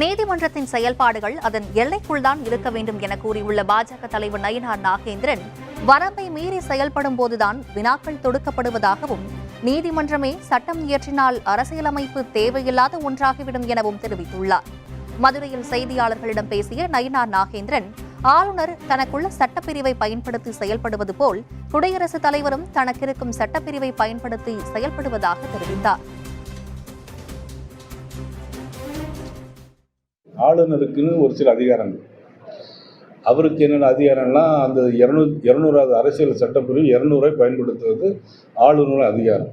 நீதிமன்றத்தின் செயல்பாடுகள் அதன் எல்லைக்குள் தான் இருக்க வேண்டும் என கூறியுள்ள பாஜக தலைவர் நயினார் நாகேந்திரன் வரம்பை மீறி செயல்படும் போதுதான் வினாக்கள் தொடுக்கப்படுவதாகவும் நீதிமன்றமே சட்டம் இயற்றினால் அரசியலமைப்பு தேவையில்லாத ஒன்றாகிவிடும் எனவும் தெரிவித்துள்ளார். மதுரையில் செய்தியாளர்களிடம் பேசிய நயினார் நாகேந்திரன் ஆளுநர் தனக்குள்ள சட்டப்பிரிவை பயன்படுத்தி செயல்படுவது போல் குடியரசுத் தலைவரும் தனக்கிருக்கும் சட்டப்பிரிவை பயன்படுத்தி செயல்படுவதாக தெரிவித்தார். ஆளுநருக்குன்னு ஒரு சில அதிகாரங்கள். அவருக்கு என்னென்ன அதிகாரம்லாம் அந்த இரநூ இரநூறாவது அரசியல் சட்டப்பிரிவு இரநூறை பயன்படுத்துவது ஆளுநர் அதிகாரம்.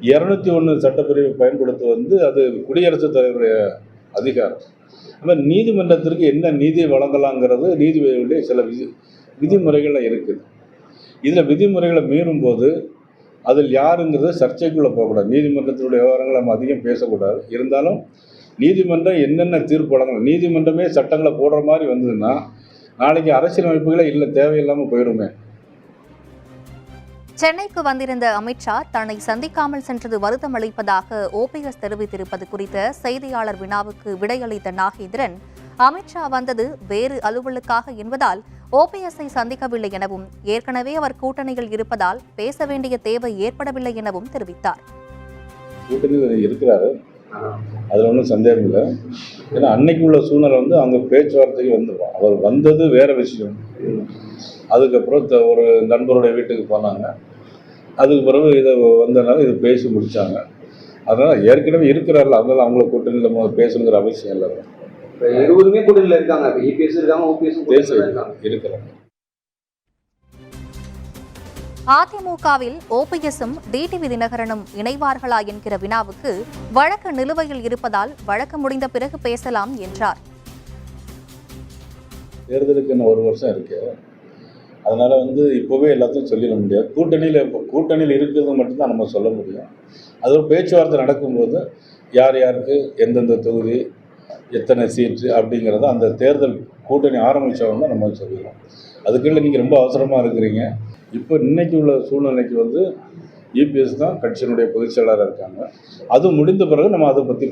இரநூத்தி ஒன்று சட்டப்பிரிவை பயன்படுத்துவது வந்து அது குடியரசுத் தலைவருடைய அதிகாரம். ஆனால் நீதிமன்றத்திற்கு என்ன நீதி வழங்கலாங்கிறது நீதிபதியுடைய சில விதி விதிமுறைகளில் இருக்குது. இதில் விதிமுறைகளை மீறும்போது அதில் யாருங்கிறது சர்ச்சைக்குள்ளே போகக்கூடாது. நீதிமன்றத்தினுடைய விவரங்களை நம்ம அதிகம் பேசக்கூடாது. இருந்தாலும் நீதிமன்றம் என்னென்ன தீர்ப்பு வழங்கலாம் நீதிமன்றமே சட்டங்களை போடுற மாதிரி வந்ததுன்னா நாளைக்கு அரசியலமைப்புகளே இல்லை தேவையில்லாமல் போயிடுமே சென்னைக்கு வந்திருந்த அமித்ஷா தன்னை சந்திக்காமல் சென்றது வருத்தம் அளிப்பதாக ஓபிஎஸ் தெரிவித்திருப்பது குறித்த செய்தியாளர் வினாவுக்கு விடையளித்த நாகேந்திரன் அமித்ஷா வந்தது வேறு அலுவலுக்காக என்பதால் ஓபிஎஸ்ஐ சந்திக்கவில்லை எனவும் ஏற்கனவே அவர் கூட்டணியில் இருப்பதால் பேச வேண்டிய தேவை ஏற்படவில்லை எனவும் தெரிவித்தார். கூட்டணியில் இருக்கிறாரு. அதில் ஒன்றும் சந்தேகம் இல்லை. ஏன்னா அன்னைக்கு உள்ள சூழ்நிலை வந்து அவங்க பேச்சுவார்த்தைக்கு வந்துடும் அவர் வந்தது வேற விஷயம். அதுக்கப்புறம் ஒரு நண்பருடைய வீட்டுக்கு போனாங்க. அதுக்கு பிறகு இதை வந்தனால இதை பேசி முடிச்சாங்க. அதனால் ஏற்கனவே இருக்கிறார்கள். அதனால அவங்கள கூட்டணியில் நம்ம பேசணுங்கிற அவசியம் இல்லை. இருவருமே கூட்டணியில இருக்காங்க. இப்ப இபிஎஸ் இருக்காங்க ஓபிஎஸ் இருக்காங்க. இருக்கிறாங்க. அதிமுகவில் ஓபிஎஸும் டிடிவி தினகரனும் இணைவார்களா என்கிற வினாவுக்கு வழக்கு நிலுவையில் இருப்பதால் வழக்கு முடிந்த பிறகு பேசலாம் என்றார். தேர்தலுக்கு இன்னும் ஒரு வருஷம் இருக்கு. அதனால வந்து இப்போவே எல்லாத்தையும் சொல்லிட முடியாது. கூட்டணியில் இப்போ கூட்டணியில் இருக்கிறது மட்டும்தான் நம்ம சொல்ல முடியும். அது ஒரு பேச்சுவார்த்தை நடக்கும்போது யார் யாருக்கு எந்தெந்த தொகுதி எத்தனை சீட்டு அப்படிங்கிறத அந்த தேர்தல் கூட்டணி ஆரம்பித்தவங்க நம்ம சொல்லிடலாம் அதுக்குள்ள நீங்கள் ரொம்ப அவசரமாக இருக்கிறீங்க. இப்போ இன்றைக்கி உள்ள சூழ்நிலைக்கு வந்து இபிஎஸ் தான் கட்சியினுடைய பொதுச் செயலாளராக இருக்காங்க. அது முடிந்த பிறகு நம்ம அதை பற்றி